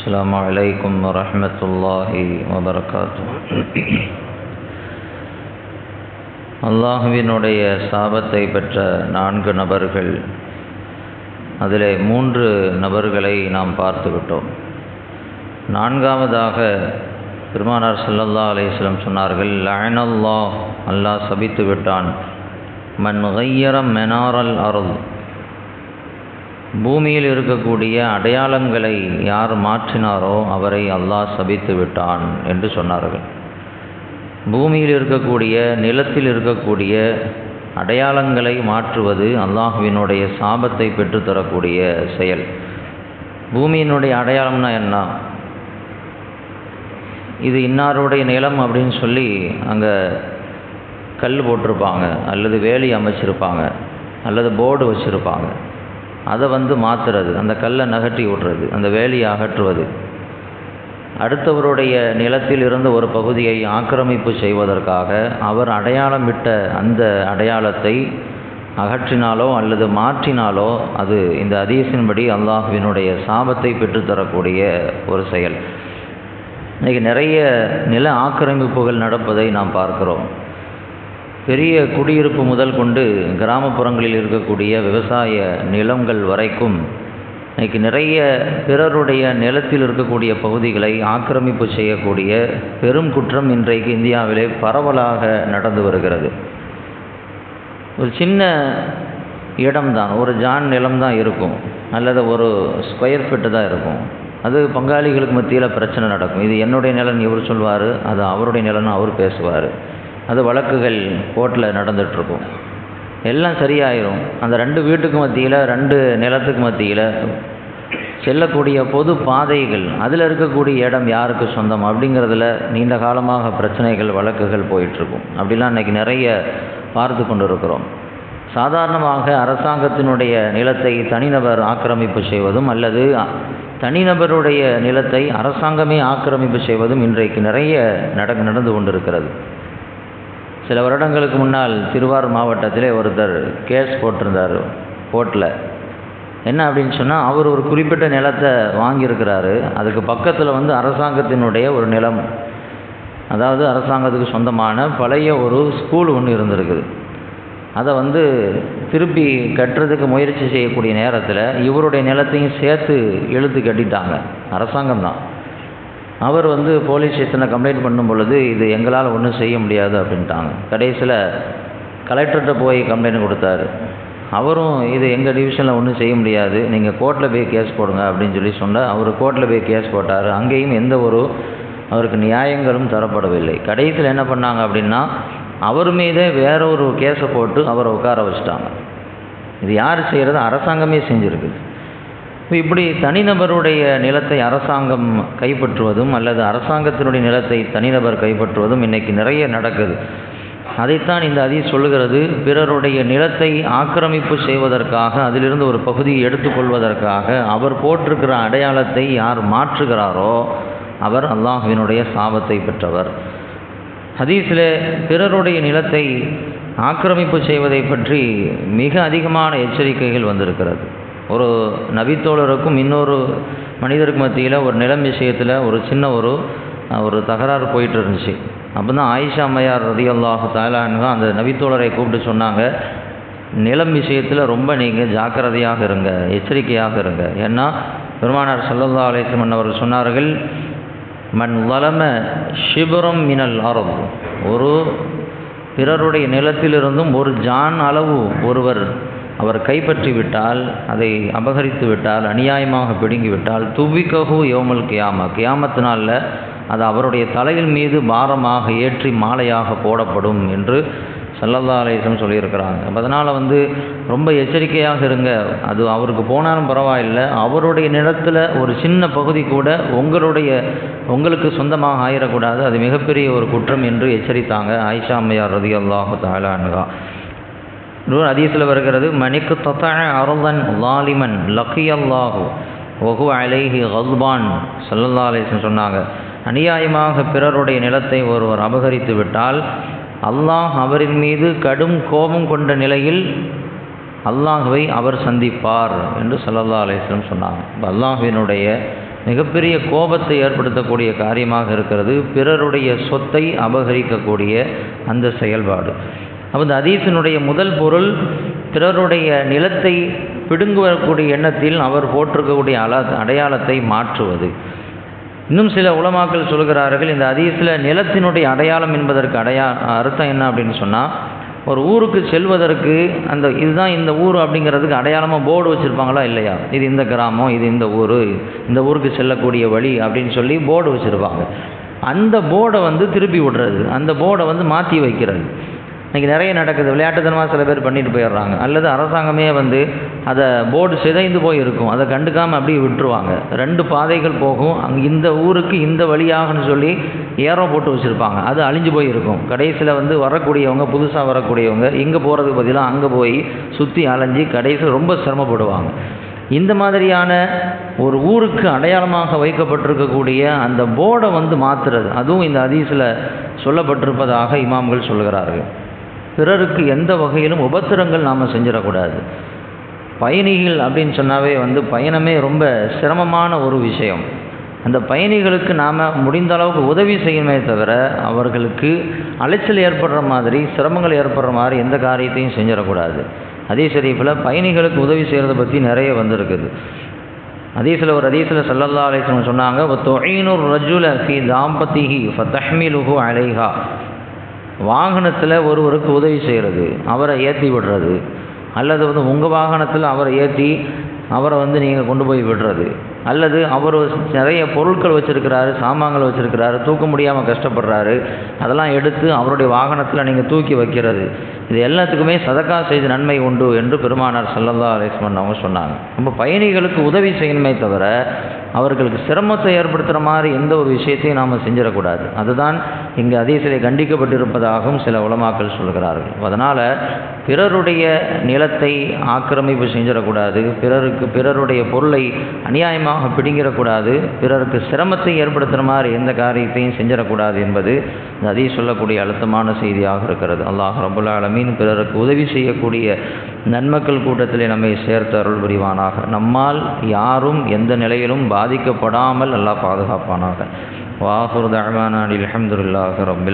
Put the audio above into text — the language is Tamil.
السلام عليكم ورحمة الله وبركاته அல்லாஹுவினுடைய சாபத்தை பெற்ற நான்கு நபர்கள் அதில் மூன்று நபர்களை நாம் பார்த்துவிட்டோம் நான்காவதாக பெருமானார் சல்லல்லா அலிஸ்லம் சொன்னார்கள் லயனல்லா அல்லாஹ் சபித்து விட்டான் மன் கையரம் மெனாரல் அருள் பூமியில் இருக்கக்கூடிய அடையாளங்களை யார் மாற்றினாரோ அவரை அல்லாஹ் சபித்து விட்டான் என்று சொன்னார்கள். பூமியில் இருக்கக்கூடிய நிலத்தில் இருக்கக்கூடிய அடையாளங்களை மாற்றுவது அல்லாஹுவினுடைய சாபத்தை பெற்றுத்தரக்கூடிய செயல். பூமியினுடைய அடையாளம்னா என்ன? இது இன்னாருடைய நிலம் அப்படின்னு சொல்லி அங்கே கல் போட்டிருப்பாங்க அல்லது வேலி அமைச்சிருப்பாங்க அல்லது போர்டு வச்சுருப்பாங்க. அதை வந்து மாற்றுறது அந்த கல்லை நகட்டி விடுறது அந்த வேலியை அகற்றுவது. அடுத்தவருடைய நிலத்தில் இருந்த ஒரு பகுதியை ஆக்கிரமிப்பு செய்வதற்காக அவர் அடையாளமிட்ட அந்த அடையாளத்தை அகற்றினாலோ அல்லது மாற்றினாலோ அது இந்த அதீசின்படி அல்லாஹுவினுடைய சாபத்தை பெற்றுத்தரக்கூடிய ஒரு செயல். இன்றைக்கி நிறைய நில ஆக்கிரமிப்புகள் நடப்பதை நாம் பார்க்கிறோம். பெரிய குடியிருப்பு முதல் கொண்டு கிராமப்புறங்களில் இருக்கக்கூடிய விவசாய நிலங்கள் வரைக்கும் இன்றைக்கி நிறைய பிறருடைய நிலத்தில் இருக்கக்கூடிய பகுதிகளை ஆக்கிரமிப்பு செய்யக்கூடிய பெரும் குற்றம் இன்றைக்கு இந்தியாவிலே பரவலாக நடந்து வருகிறது. ஒரு சின்ன இடம்தான் ஒரு ஜான் நிலம்தான் இருக்கும் அல்லது ஒரு ஸ்கொயர் ஃபிட்டு தான் இருக்கும். அது பங்காளிகளுக்கு மத்தியில் பிரச்சனை நடக்கும். இது என்னுடைய நிலன் இவர் சொல்வார் அது அவருடைய நிலன்னு அவர் பேசுவார். அது வழக்குகள் கோர்ட்டில் நடந்துகிட்ருக்கும் எல்லாம் சரியாயிரும். அந்த ரெண்டு வீட்டுக்கு மத்தியில் ரெண்டு நிலத்துக்கு மத்தியில் செல்லக்கூடிய பொது பாதைகள் அதில் இருக்கக்கூடிய இடம் யாருக்கு சொந்தம் அப்படிங்கிறதுல நீண்ட காலமாக பிரச்சனைகள் வழக்குகள் போயிட்டுருக்கும். அப்படிலாம் இன்றைக்கி நிறைய பார்த்து கொண்டு இருக்கிறோம் சாதாரணமாக அரசாங்கத்தினுடைய நிலத்தை தனிநபர் ஆக்கிரமிப்பு செய்வதும் அல்லது தனிநபருடைய நிலத்தை அரசாங்கமே ஆக்கிரமிப்பு செய்வதும் இன்றைக்கு நிறைய நட நடந்து கொண்டிருக்கிறது. சில வருடங்களுக்கு முன்னால் திருவாரூர் மாவட்டத்திலே ஒருத்தர் கேஸ் போட்டிருந்தார் கோர்ட்டில் என்ன அப்படின்னு சொன்னால் அவர் ஒரு குறிப்பிட்ட நிலத்தை வாங்கியிருக்கிறாரு. அதுக்கு பக்கத்தில் வந்து அரசாங்கத்தினுடைய ஒரு நிலம். அதாவது அரசாங்கத்துக்கு சொந்தமான பழைய ஒரு ஸ்கூல் ஒன்று இருந்திருக்குது. அதை வந்து திருப்பி கட்டுறதுக்கு முயற்சி செய்யக்கூடிய நேரத்தில் இவருடைய நிலத்தையும் சேர்த்து இழுத்து கட்டிட்டாங்க. அரசாங்கம் தான் அவர் வந்து போலீஸ் ஸ்டேஷனில் கம்ப்ளைண்ட் பண்ணும் பொழுது இது எங்களால் ஒன்றும் செய்ய முடியாது அப்படின்ட்டாங்க. கடைசியில் கலெக்டர்கிட்ட போய் கம்ப்ளைண்ட் கொடுத்தாரு. அவரும் இது எங்கள் டிவிஷனில் ஒன்றும் செய்ய முடியாது. நீங்கள் கோர்ட்டில் போய் கேஸ் போடுங்க அப்படின்னு சொல்லி சொன்னால் அவர் கோர்ட்டில் போய் கேஸ் போட்டார். அங்கேயும் எந்த ஒரு அவருக்கு நியாயங்களும் தரப்படவில்லை. கடைசியில் என்ன பண்ணாங்க அப்படின்னா அவர் மீதே வேற ஒரு கேஸை போட்டு அவரை உட்கார வச்சுட்டாங்க. இது யார் செய்கிறது அரசாங்கமே செஞ்சுருக்குது. இப்படி தனிநபருடைய நிலத்தை அரசாங்கம் கைப்பற்றுவதும் அல்லது அரசாங்கத்தினுடைய நிலத்தை தனிநபர் கைப்பற்றுவதும் இன்றைக்கி நிறைய நடக்குது. அதைத்தான் இந்த அதி சொல்லுகிறது பிறருடைய நிலத்தை ஆக்கிரமிப்பு செய்வதற்காக அதிலிருந்து ஒரு பகுதியை எடுத்துக்கொள்வதற்காக அவர் போட்டிருக்கிற அடையாளத்தை யார் மாற்றுகிறாரோ அவர் அல்லாஹுவினுடைய சாபத்தை பெற்றவர். ஹதீஸில் பிறருடைய நிலத்தை ஆக்கிரமிப்பு செய்வதை பற்றி மிக அதிகமான எச்சரிக்கைகள் வந்திருக்கிறது. ஒரு நபித்தோழருக்கும் இன்னொரு மனிதருக்கு மத்தியில் ஒரு நிலம் விஷயத்தில் ஒரு சின்ன ஒரு ஒரு தகராறு போயிட்டு இருந்துச்சு அப்போ தான் ஆயிஷா அம்மையார் ரதி அல்லாஹு தாலான்னு அந்த நபித்தோழரை கூப்பிட்டு சொன்னாங்க நிலம் விஷயத்தில் ரொம்ப நீங்கள் ஜாக்கிரதையாக இருங்க எச்சரிக்கையாக இருங்க. ஏன்னா பெருமானார் சல்லல்லா அலிஸ்லமன் அவர்கள் சொன்னார்கள் மண் வளம ஷிபுரம் மினல் ஆரம் ஒரு பிறருடைய நிலத்திலிருந்தும் ஒரு ஜான் அளவு ஒருவர் அவர் கைப்பற்றி விட்டால் அதை அபகரித்து விட்டால் அநியாயமாக பிடுங்கிவிட்டால் துவிக்ககு யோமல் கியாமா. கியாமத்து நாளில் அது அவருடைய தலையில் மீது பாரமாக ஏற்றி மாலையாக போடப்படும் என்று சல்லல்லா அலேசம் சொல்லியிருக்கிறாங்க. அதனால் வந்து ரொம்ப எச்சரிக்கையாக இருங்க. அது அவருக்கு போனாலும் பரவாயில்லை. அவருடைய நிலத்தில் ஒரு சின்ன பகுதி கூட உங்களுடைய உங்களுக்கு சொந்தமாக ஆயிடக்கூடாது அது மிகப்பெரிய ஒரு குற்றம் என்று எச்சரித்தாங்க ஆயிஷா அம்மையார் ரதி அல்லாஹு தாலானுகா இன்னொரு அதீசில் வருகிறது மணிக்கு தொத்த அருளன் லாலிமன் லக்கி அல்லாஹு ஒகு அலைஹி ஹல்பான் சல்லல்லா சொன்னாங்க. அநியாயமாக பிறருடைய நிலத்தை ஒருவர் அபகரித்து விட்டால் அல்லாஹ் அவரின் மீது கடும் கோபம் கொண்ட நிலையில் அல்லாஹுவை அவர் சந்திப்பார் என்று சல்லல்லா அலிஸ்லம் சொன்னாங்க. இப்போ அல்லாஹுவினுடைய மிகப்பெரிய கோபத்தை ஏற்படுத்தக்கூடிய காரியமாக இருக்கிறது பிறருடைய சொத்தை அபகரிக்கக்கூடிய அந்த செயல்பாடு. அப்போ இந்த அதீசனுடைய முதல் பொருள் பிறருடைய நிலத்தை பிடுங்குவக்கூடிய எண்ணத்தில் அவர் போட்டிருக்கக்கூடிய அல அடையாளத்தை மாற்றுவது. இன்னும் சில உலமாக்கள் சொல்கிறார்கள் இந்த அதீஸில் நிலத்தினுடைய அடையாளம் என்பதற்கு அடையா அர்த்தம் என்ன அப்படின்னு சொன்னால் ஒரு ஊருக்கு செல்வதற்கு அந்த இதுதான் இந்த ஊர் அப்படிங்கிறதுக்கு அடையாளமாக போர்டு வச்சுருப்பாங்களா இல்லையா? இது இந்த கிராமம் இது இந்த ஊர் இந்த ஊருக்கு செல்லக்கூடிய வழி அப்படின்னு சொல்லி போர்டு வச்சுருப்பாங்க. அந்த போர்டை வந்து திருப்பி விடுறது அந்த போர்டை வந்து மாற்றி வைக்கிறது. இன்றைக்கி நிறைய நடக்குது. விளையாட்டுத்தனமாக சில பேர் பண்ணிட்டு போயிடுறாங்க. அல்லது அரசாங்கமே வந்து அதை போர்டு சிதைந்து போய் இருக்கும் அதை கண்டுக்காமல் அப்படியே விட்டுருவாங்க. ரெண்டு பாதைகள் போகும். அங்கே இந்த ஊருக்கு இந்த வழியாகன்னு சொல்லி ஏரோ போட்டு வச்சுருப்பாங்க. அது அழிஞ்சு போய் இருக்கும் கடைசியில் வந்து வரக்கூடியவங்க புதுசாக வரக்கூடியவங்க இங்கே போகிறதுக்கு பதிலாக அங்கே போய் சுற்றி அலைஞ்சு கடைசியில் ரொம்ப சிரமப்படுவாங்க. இந்த மாதிரியான ஒரு ஊருக்கு அடையாளமாக வைக்கப்பட்டிருக்கக்கூடிய அந்த போர்டை வந்து மாற்றுறது அதுவும் இந்த அதீஸில் சொல்லப்பட்டிருப்பதாக இமாம்கள் சொல்கிறார்கள். பிறருக்கு எந்த வகையிலும் உபத்திரங்கள் நாம் செஞ்சிடக்கூடாது. பயணிகள் அப்படின்னு சொன்னாவே வந்து பயணமே ரொம்ப சிரமமான ஒரு விஷயம். அந்த பயணிகளுக்கு நாம் முடிந்த அளவுக்கு உதவி செய்யணுமே தவிர அவர்களுக்கு அலைச்சல் ஏற்படுற மாதிரி சிரமங்கள் ஏற்படுற மாதிரி எந்த காரியத்தையும் செஞ்சிடக்கூடாது. அதே ஷரீஃபில் பயணிகளுக்கு உதவி செய்கிறத பற்றி நிறைய வந்திருக்குது. அதீஸில் ஒரு அதீஸில் சல்லல்லா அலிஸ்லம் சொன்னாங்க தொழினூர் ரஜுல ஃபி தாம்பத்திஹி ஃபத்தஹ்மிலுஹு அலைஹா. வாகனத்தில் ஒருவருக்கு உதவி செய்கிறது அவரை ஏற்றி விடுறது அல்லது வந்து உங்கள் வாகனத்தில் அவரை ஏற்றி அவரை வந்து நீங்கள் கொண்டு போய் விடுறது அல்லது அவர் நிறைய பொருட்கள் வச்சுருக்கிறாரு சாமான்கள் வச்சுருக்கிறாரு தூக்க முடியாமல் கஷ்டப்படுறாரு அதெல்லாம் எடுத்து அவருடைய வாகனத்தில் நீங்கள் தூக்கி வைக்கிறது. இது எல்லாத்துக்குமே சதக்கா செய்த நன்மை உண்டு என்று பெருமானார் சல்லல்லா அலிஸ்மன் அவங்க சொன்னாங்க. நம்ம பயணிகளுக்கு உதவி செய்யணுமே தவிர அவர்களுக்கு சிரமத்தை ஏற்படுத்துகிற மாதிரி எந்த ஒரு விஷயத்தையும் நாம் செஞ்சிடக்கூடாது. அதுதான் இங்கே அதீசிலே கண்டிக்கப்பட்டிருப்பதாகவும் சில உலமாக்கள் சொல்கிறார்கள். அதனால் பிறருடைய நிலத்தை ஆக்கிரமிப்பு செஞ்சிடக்கூடாது பிறருக்கு பிறருடைய பொருளை அநியாயமாக பிடுங்கிடக்கூடாது பிறருக்கு சிரமத்தை ஏற்படுத்துகிற மாதிரி எந்த காரியத்தையும் செஞ்சிடக்கூடாது என்பது அதே சொல்லக்கூடிய அழுத்தமான செய்தியாக இருக்கிறது. அல்லாஹ் ரபுல் அலமீன் பிறருக்கு உதவி செய்யக்கூடிய நன்மக்கள் கூட்டத்திலே நம்மை சேர்த்து அருள் புரிவானாக. நம்மால் யாரும் எந்த நிலையிலும் பாதிக்கப்படாமல் அல்லாஹ் பாதுகாப்பானாக. வாஹுர் தஹ்மான் அலி அஹமதுல்லாஹ் ரபில்